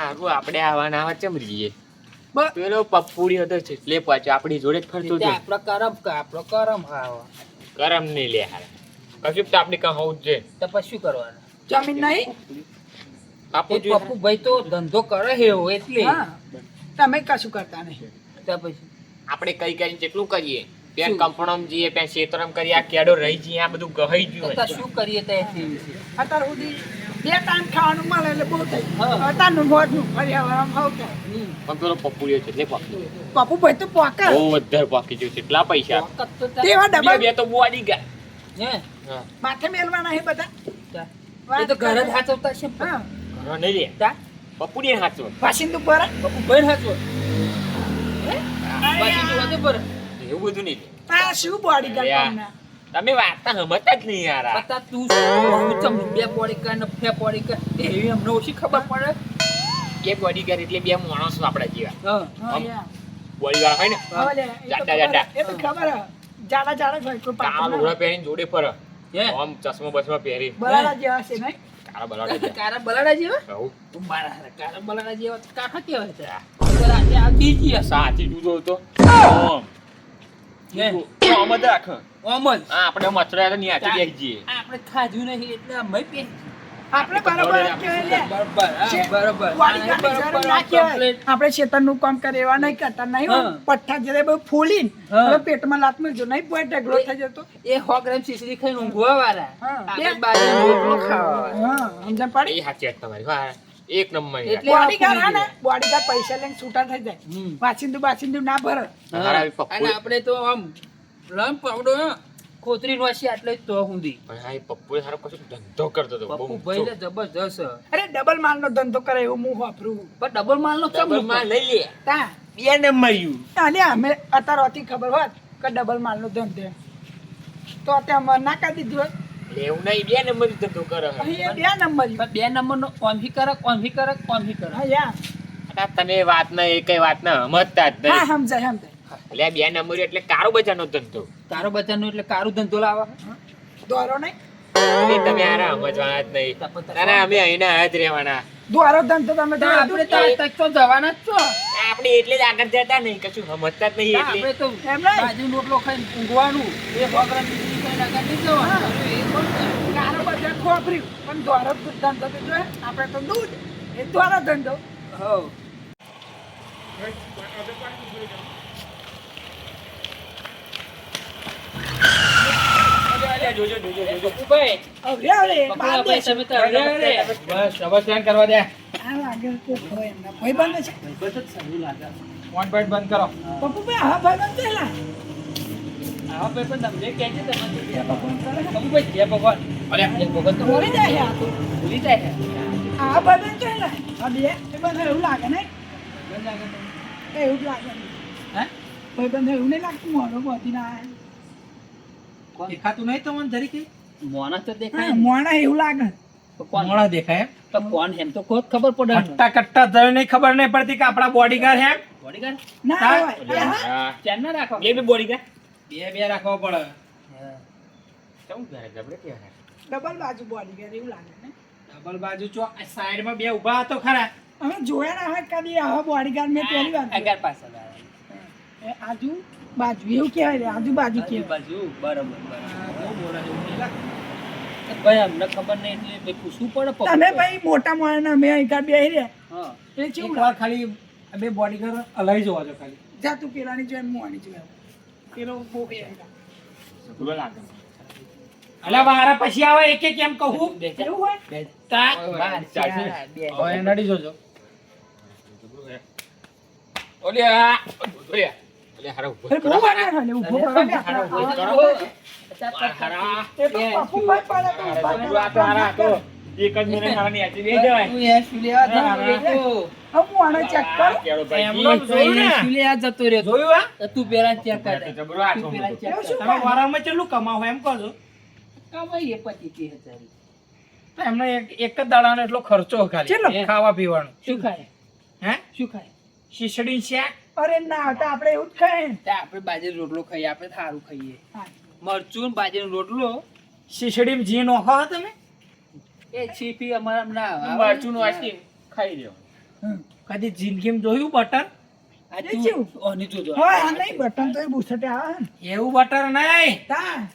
હારું આપણે આવવાના આવા ચમ રહીએ? પેલો પપ્પુડી હતો છે એટલે પાછો આપણી જોડે જ ફરતો હતો. આપણો કરમ કે આપણો કરમ હાવ. કરમ નહીં લે હારે કશું તો આપણે કાં હોવું છે તો પછી શું કરવાનું? જમીન નહીં? બાપુ જો પપ્પુ ભાઈ તો ધંધો કરે હે એટલે. હા. તમે કશું કરતા નહીં. તો પછી? આપણે કઈ કરીને જેટલું કરીએ? પેન કંપણમ જઈએ પેન શેતરમ કરીએ આ કેડો રહી જઈએ આ બધું ગહાઈ ગયું તો શું કરીએ તે અત્યાર સુધી બે ટાઈમ ખાવાનું મળે એટલે બહુ થઈ હા. અત્યારનું પર્યાવરણ ભાવ કે. પણ પેલો પપ્પુડીઓ છે પપ્પુ ભાઈ તો પોકે બહુ વધારે પાકી ગયું છે એટલા પૈસા. વખત તો તા- તેવા ડબલ. બે તો બોડી ગયા. હે? માથે મેલવાના બધા. એ તો ઘરે જ હાચવતા છે હા. ઘર નહીં લે તા. પપ્પુડી હાચો વાસિંદુ પર. પપ્પુ ભાઈ હાચવો તું પર. એવું બધું નહીં આ શું બોડી. ગાર્ડ તમને? તમે વાર્તા સમજતા જ નહીં યાર પતા તું શું ચમ બે પોડી કર ને ફે પોડી કર એવી અમને ઓછી ખબર પડે કે પોડી કર એટલે બે માણસો આપણા જેવા હા હા, આમ. યા. બોડી વાળા હોય ને જાડા, જાડા. એ તો ખબર જાડા જાડા હોય કોઈ કાળા પાતળા પહેરીને જોડે પર હે આમ ચશ્મા બસમા પહેરી બરાડા જેવા છે નહીં કારા બલાડા જેવા. કારા બલાડા જેવા. તું મારા કારા બલાડા જેવા કાકા કેવા છે આ બીજી સાચી જુદો હતો તો જ રાખ. ઓમ જ. આપણે મથુરા ની આચી બેસી જઈએ. આપણે ખાધું નહીં એટલે અમે પે આપણે બરોબર બરોબર જરૂર ના. આપણે કામ કરે એવા નહીં કરતા નહીં પઠ્ઠા જ્યારે બહુ ફૂલી હવે પેટમાં લાત મળજો નહીં પોય ઢગલો થઈ જતો. એ સો ગ્રામ શીશડી ખાઈને ઊંઘવા વાળા હા. આગળ બાજુ રોટલો ખાવા હા સમજણ પડી? વાત તમારી હા. એક નંબર એટલે બોડીગાર્ડ હા ને? બોડીગાર્ડ પૈસા લઈને છૂટા થઈ જાય. વાસિંદુ બાસિંદુ ના ભરે અને આપણે તો આમ લમ પાવડો ખોતરી નોસી આટલે તો હુંદી. પણ હા એ પપ્પુએ સારો કશું ધંધો કરતો હતો પપ્પુ ભાઈ ને જબરજસ્ત. અરે ડબલ માલ નો ધંધો કરે એવું હું વાપરું? પણ ડબલ માલ નો ડબલ માલ લઈ લે. તા. બે નંબર યુ અને અમે અત્યારે અતિ ખબર હોત કે ડબલ માલનો ધંધો એમ. તો અત્યારે અમે ના કા દીધું હોત. લેવું નહીં બે નંબર ધંધો કરે બે નંબર નો બે નંબર નો ઓમથી કરક કરે કરક ભી કરક હા યા. તને વાત ના એ કઈ વાત ના સમજતા જ હા નહીં સમજાય સમજાય. એટલે બે નંબર એટલે કારો બજારનો ધંધો. તારો બચ્ચાનો એટલે કારું ધંધો લાવા. દોરો નહીં? તમે આરા સમજવાના જ નહીં. ના ના અમે અહીંના આયા જ રહેવાના. દોરો ધંધો તમે આપણે તો તો આ તક તો જવાના જ છો. આપણે એટલે જ આગળ જતા નહીં કશું સમજતા જ નહીં એટલે. તો એમ બાજુ રોટલો ખાઈને ઊંઘવાનું એ પ્રોગ્રામ બીજી કઈ આગળ નહીં જવાનું એ કોણ કરે? કારો બજાર ખોપર્યું. પણ દોરો ધંધો તો જોઈએ આપણે તો દૂધ. એ દોરો ધંધો. કરો હા એવું લાગે ને એવું લાગે હે? ભાઈબંધ એવું નહીં લાગતું મોડો પહોંચી ના. દેખાતું નહીં તમને જરી કઈ મોણા તો દેખાય મોણા એવું લાગે. તો દેખાય તો કોણ હેમ? તો ખોદ ખબર પડે કટ્ટા કટ્ટા જઈને નહીં ખબર નહીં પડતી કે આપણા બોડીગાર્ડ બોડીગાર્ડ? ના ચેન ના રાખો. બે બે બે બે રાખવો પડે. ડબલ બાજુ બોડી ગયા એવું લાગે ને. ડબલ બાજુ ચો સાઈડમાં બે ઊભા હતો ખરા. અમે જોયા ના હોય કદી આવા બોડીગાર્ડ મેં પહેલી વાર આગળ પાછળ આજુ? બાજુ એવું કહેવાય રે, આજુ બાજુ આજુબાજુ બરાબર. ભાઈ અમને ખબર નહીં એટલે પૂછવું પડે તમે ભાઈ મોટા માણસ અમે અહીં બેહી રહ્યા. હા. કેવું ખાલી આ બે બોડીગાર્ડ હલાઈ જોવા છો ખાલી. જા તું પેલાની જોઈને હું આની જોયા પેલો બહુ એ સગુલો લાગે. અલ્યા મારા પછી આવે એક એક એમ કહું. એવું હોય? તા. બાર, ચાલશે. ચાર, નડી જોજો. ઓલે ઓલે ઓલે હારા ઊભો અરે બહુ વાર ના થાય, ઊભો કરો હારા ઊભો કરો. હારા. એ તો પપ્પુભાઈ પડે તો ઊભા તો હારા. તો એક જ મિનિટ હારા ની જવાય તું લેવા તો? હું આને કરું. એમનો? લેવા જતો જોયું આ તું પેલા કર. જબરો? તમે વારામાં કમાવો? એમ કહો છો. કમાઈએ. તો એમને એક જ દાડાનો એટલો ખર્ચો ખાલી. કેટલો? ખાવા પીવાનો. શું ખાય? હે? શું ખાય? શીશડી શાક. અરે ના તો આપણે એવું જ ખાઈએ. આપણે બાજરી રોટલો ખાઈએ આપણે સારું ખાઈએ. મરચું ને બાજરીનો રોટલો. શીશડીમાં જી નોખો હો તમે? એ છીપી અમારા ના મરચું નું આચી ખાઈ હમ. કદી જિંદગીમાં જોયું બટર? એવું બટર નહીં. તા.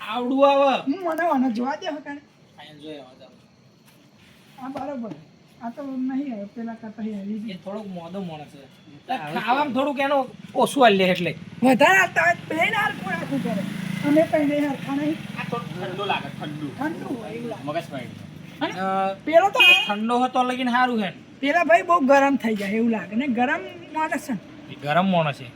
આવડું આવે. હું મને મને જોવા દે. આ બરોબર. આ તો નહીં આવે પેલા કરતા એ થોડોક મોદો માણસ છે. ખાવામાં થોડુંક એનો ઓછું હાલ લે એટલે. વધારે આવતા હોય બેન હાર કોઈ આખું કરે? અમે કઈ નહીં હરખા નહીં. આ થોડું ઠંડુ લાગે ઠંડુ. ઠંડુ એવું લાગે. મગજ અને પેલો તો ઠંડો હતો લગીને સારું છે. પેલા ભાઈ બહુ ગરમ થઈ જાય એવું લાગે. ને ગરમ માણસ છે. ગરમ માણસ છે.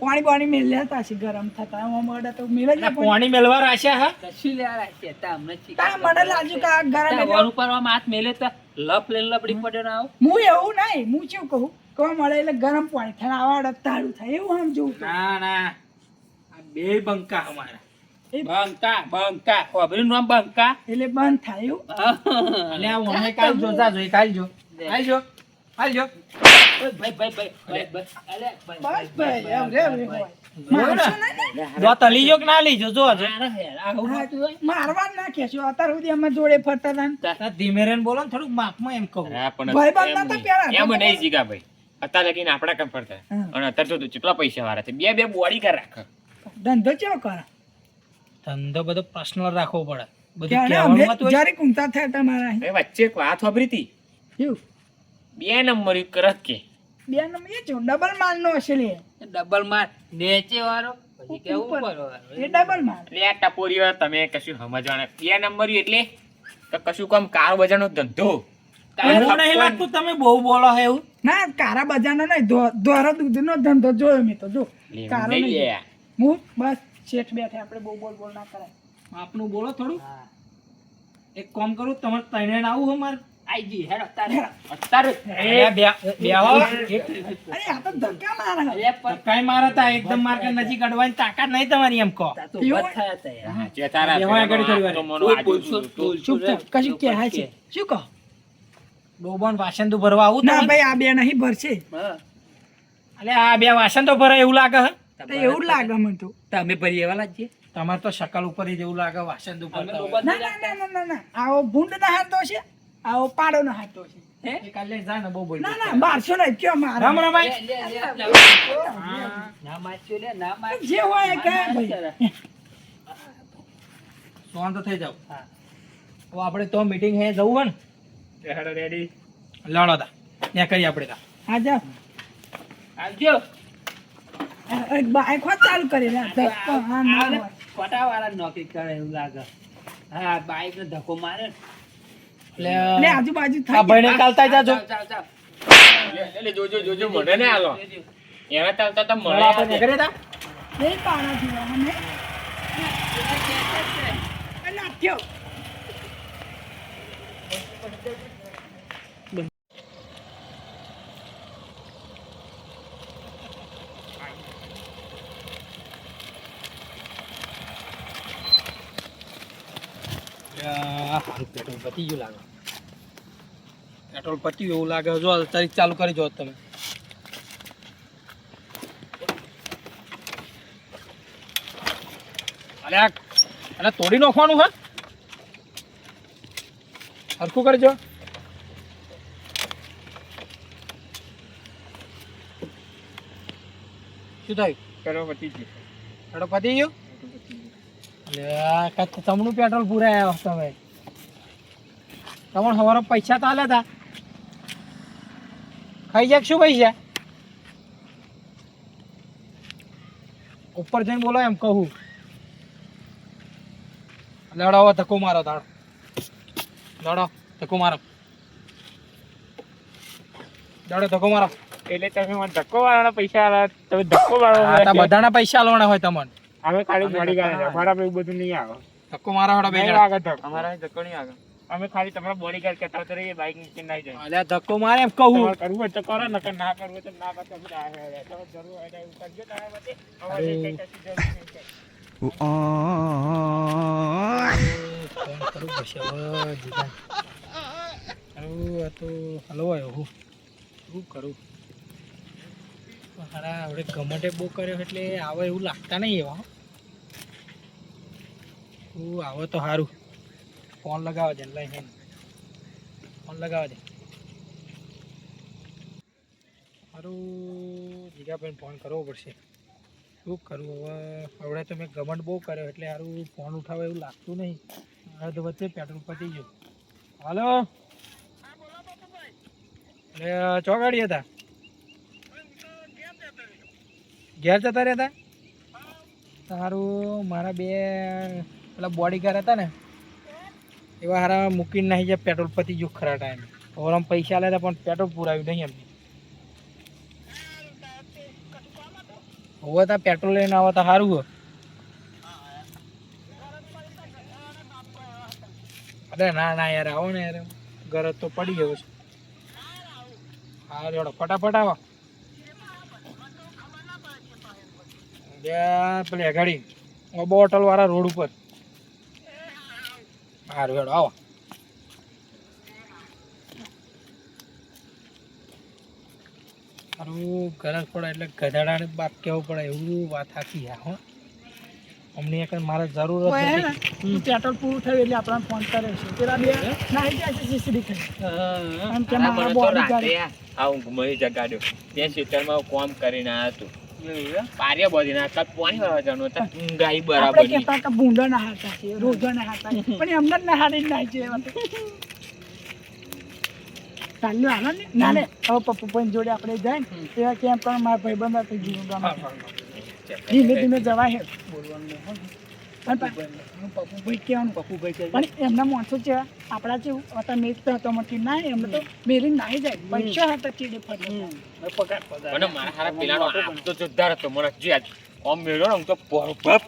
પાણી પાણી મેલ્યા હતા છે ગરમ થતા. એમાં મળે તો મેલે જ પાણી. મેલવા રાખ્યા હા? કશું લેવા રાખ્યા તા અમને તા મને લાગ્યું કે આ ગરમ એટલે- ઉપર હાથ મેલે તો લપ લે લપડી પડે ના આવો. હું એવું નહીં હું શું કહું? કે મળે એટલે ગરમ પાણી થાય આવા અડતાળું થાય. એવું આમ જોઉં ના ના. આ બે બંકા અમારા. બંકા બંકા. ખોબરીનું નામ બંકા. એટલે બંધ થાય એવું. અને આ વણે કાલ જોતા જોઈ કાલ જો. કાલ જો. ભાઈ ભાઈ ભાઈ ભાઈ ભાઈ એમ રે એમ કે ના લીજો? જો. મારવા ના કહેશો અત્યાર સુધી અમે જોડે ફરતા હતા ધીમે રેન બોલો ને થોડુંક માપમાં એમ કહું. હા, પણ નતા નહીં. એમ નહીં જીગા ભાઈ. અત્યારે લગીને આપણા કામ પડતા અને અત્યારે તો કેટલા પૈસા વાળા છે? બે બે બોડી કર રાખ. ધંધો ચેવો કર? ધંધો બધો પર્સનલ રાખવો પડે. બધું કહેવાનું હોતું. થયા તમારા. એ વચ્ચે એક વાત સાંભળી હતી. એવું બે નંબર કરત કે. બે નંબર એ જો ડબલ માલ નો છે લે. ડબલ માલ નીચે વાળો? પછી કે ઉપર. ઉપર. વાળો? એ ડબલ માલ એટલે ટપોરી વાર તમે કશું સમજવાના. બે નંબર એટલે તો કશું કામ કાર બજારનો ધંધો. એવું નહીં લાગતું તમે બહુ બોલો હે એવું? ના કારા બજારનો નહીં. દૂધનો ધંધો જોયો મેં તો. જો કારો નહીં. હું? બસ શેઠ બેઠે. આપણે બહુ બોલ બોલ ના કરાય. આપનું બોલો થોડું. એક કામ કરું તમારે તૈણે આવું હો મારે બે બેહો અરે આ તો ધક્કા મારે. અરે પણ કઈ મારા તા એકદમ માર્કેટ નજીક અડવાની તાકાત નહીં તમારી એમ કહો. તો ઊભા તા યાર. જે તારા બેહવા આગળ થોડી વાર. બોલ, આજુ બોલશો, તું- બોલશો ચૂપ કશું કે છે. શું કહો? ડોબન વાસણ તો ભરવા આવું ના ભાઈ આ બે નહીં ભરશે. હા. અલે આ બે વાસણ તો ભરાય એવું લાગે હે? તો એવું લાગે મને તો. તમે ભરી એવા લાગીએ? તમારે તો શકલ ઉપર જ એવું લાગે વાસણ અમે ના ના ના ના ના ના. આવો ભૂંડ ના હાથો છે આવો પાડો નો હાથો છે. હે? કાલે જા ને બહુ બોલ ના ના બારસો નહીં કયો મારે? રામ રામ ભાઈ. લે, લે, લે. ના મારશો લે, ના માર. જે હોય એ કહે ભાઈ. શાંત થઈ જાવ. હા. તો આપણે તો મીટિંગ હે જવું હે ને? હેડો રેડી લડો તા. ત્યાં કરી આપણે તા. હા જા આવજો. બાઈક ચાલુ કરી હા ના. નોકરી કરે એવું લાગે. હા બાઈક ને ધક્કો મારે. લે. એટલે આજુબાજુ થઈ ભાઈને ચાલતા જાજો. ચાલ, ચાલ, ચાલ. એટલે જોજો જોજો મને ને આલો એના ચાલતા તો મળે આપણે કરે તા નહીં પાણા જીવા મને એટલે થયો આ હારું પેટ્રોલ પતી ગયું લાગે. પેટ્રોલ પતી એવું લાગે. જો તારીખ ચાલુ કરી જો તમે. અરે અને તોડી નાખવાનું હે? હરખું કરજો શું થયું? પેટ્રોલ પતી ગયું. પેટ્રોલ પતી ગયું લે આ તમનું પેટ્રોલ પૂરાયા તમે. તમને સવારે પૈસા તો આલ્યા હતા ખાઈ જાય શું પૈસા? ઉપર જઈને બોલો એમ કહું. લડાવો હવે ધક્કો મારો તાળ લડો ધક્કો મારો. દાડો ધક્કો મારો. એટલે તમે મને ધક્કો વાળાના પૈસા આલા તમે ધક્કો વાળો આ તો બધાના પૈસા આલવાના હોય તમને. અમે ખાલી મળી ગયા અમારા એવું બધું નહીં આવે. ધક્કો મારો હડો બે આગળ અમારા ધક્કો નહીં આગળ અમે ખાલી તમારા બોડી ગાર્ડ કહેતા હતા રહીએ બાઈક નીચે ના જાય અલ્યા ધક્કો મારે એમ કહું કરવું હોય તો કરો નકર ના કરવું હોય તો ના કરો તમે આ હે હે. જરૂર હોય તો કરજો તારા માટે અમારે. કંઈ જરૂર નહીં ગમટે બહુ કર્યો એટલે આવે એવું લાગતા નહીં એવા આવે તો સારું ફોન લગાવવા દે લઈ હે ફોન લગાવવા દે સારું જીગાભાઈને ફોન કરવો પડશે. શું કરવું હવે? હવે તો મેં ગમંડ બહુ કર્યો, એટલે સારું ફોન ઉઠાવે એવું લાગતું નહીં. અર્ધ વચ્ચે પેટ્રોલ પતી ગયું. હાલો? એટલે ચોગાડી હતા? ઘેર જતા રહેતા? સારું મારા બે, પેલા બોડીગાર્ડ હતા ને એવા હારા મૂકીને નાખી જાય પેટ્રોલ પતી ગયું ખરા ટાઈમે. ઓરમ પૈસા લેતા પણ પેટ્રોલ પુરાવ્યું નહીં એમને. હોવે તો પેટ્રોલ લઈને આવે તો સારું હોય અરે ના ના યાર, આવો ને યાર. ગરજ તો પડી ગયો છે. હા, જોડો, ફટાફટ આવો. પેલી ગાડી બોટલ વાળા રોડ ઉપર. સારું હેડો આવો. સારું ગરજ પડે એટલે ગધાડાને બાપ કેવું પડે એવું વાત આખી છે હો. અમને એક મારે જરૂર હતી હે પેટ્રોલ પૂરું થયું એટલે આપણને ફોન કરે છે. પેલા બે નાઈ જાય છે સીસીડી ખાઈ એમ કે મારા બોડી ગાડી. આ ઊંઘ મળી જગાડ્યો. ખેતરમાં હું કોમ કરીને આવ્યો હતો પારિયા બોધી ના કાલ પાણી વાળવા જવાનું હતા. ઊંઘ બરાબર આપણે નહીં. કહેતા કે ભૂંડો ના હાથા છે રોજો ના હાથા પણ એમને જ ના હારી ના છે. ચાલ્યું ને. ના ને હવે પપ્પુ પણ જોડે આપણે જાય ને એવા કેમ પણ મારા ભાઈબંધ હતા જીવન ધીમે ધીમે જવાય હે. બોલવાનું પપ્પુભાઈ કહેવાનું પપ્પુભાઈ કે પણ એમના માણસો છે આપણા જેવું. હતા મેચ તો હતો મથી ના એમને તો મેરી નાહી જાય. પૈસા હતા ચીડે ફરી પગાર પગાર. મને મારા હારા પેલાનો આપ તો જોરદાર હતો. મને હજી યાદ. આમ મેળ્યો ને હું તો ભપ.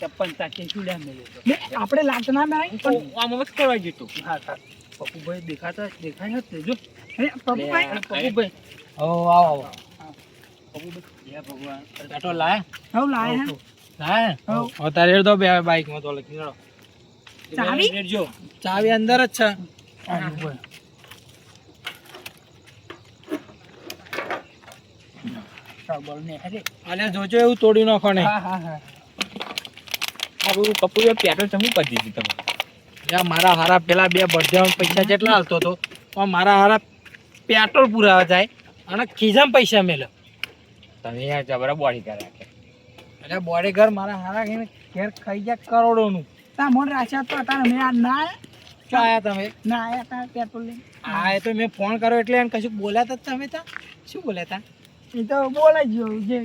ચપ્પન તાકે ચૂડ્યા મેળ્યો ને આપણે લાત ના પણ આમ જ કરવા જતું હા હા. પપ્પુભાઈ દેખાતા દેખાય જ. તે જો હે, પપ્પુભાઈ. પપ્પુભાઈ. હો આવો આવો. પપ્પુભાઈ. જય ભગવાન. પેટ્રોલ લાયા. હવે લાય હે. હવે તારે હેડ દો બે બાઈકમાં તો લખી ચડો ચાવી? રેડજો ચાવી અંદર જ છે. જોજો એવું તોડી નાખો ને હા હા. હા કપૂર પેટ્રોલ ચમુ કરી દીધું તમે? યા મારા હારા પેલા બે બળદેવા પૈસા જેટલા હાલતો હતો પણ મારા હારા પેટ્રોલ પુરાવા જાય અને ખીજામાં પૈસા મેલે. તમે યાર જબરા બોડી કરે રાખે એટલે બોડી ઘર મારા હારા ઘેર ઘેર ખાઈ જાય કરોડોનું. તા મોન રાખ્યા તો તારે મેં આ ના આયા? તમે? ના આયા તા પેટ્રોલ લઈને. હા એ તો મેં ફોન કર્યો એટલે એને કશું બોલ્યા તા તમે તા? શું બોલ્યા તા એ તો બોલાઈ ગયો. જે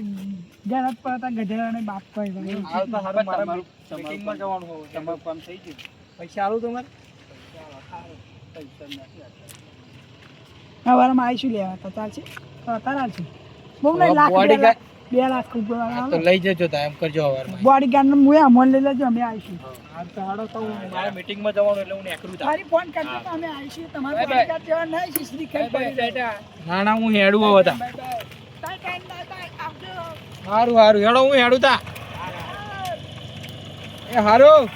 ગરજ પર હતા ગધેડાને બાપ ભાઈ હાલ તો હારું મારે meetingમાં જવાનું હોય. તમારું કામ થઈ ગયું. પૈસા આલું તમારે? પૈસા નથી. સવારમાં આવીશું લેવા તો ચાલશે તો અત્યારે આવશું બહુ નહીં લાખ બે લાખ રૂપિયા તો લઈ જજો તા એમ કરજો હવારમાં. બોડી ગાર્ડનું મુએ અમોન લઈ લેજો અમે આવીશું. હાલ તો હાડો તો મારે મીટિંગમાં જવાનું એટલે હું એકલું તારી ફોન કરજો તો અમે આવીશું તમારા. બોડી ગાર્ડ જેવા નહીં છે શ્રી પડી ટાટા ના ના હું હેડું હવે તા. સારું સારું હેડો હું હેડું તા. એ હારું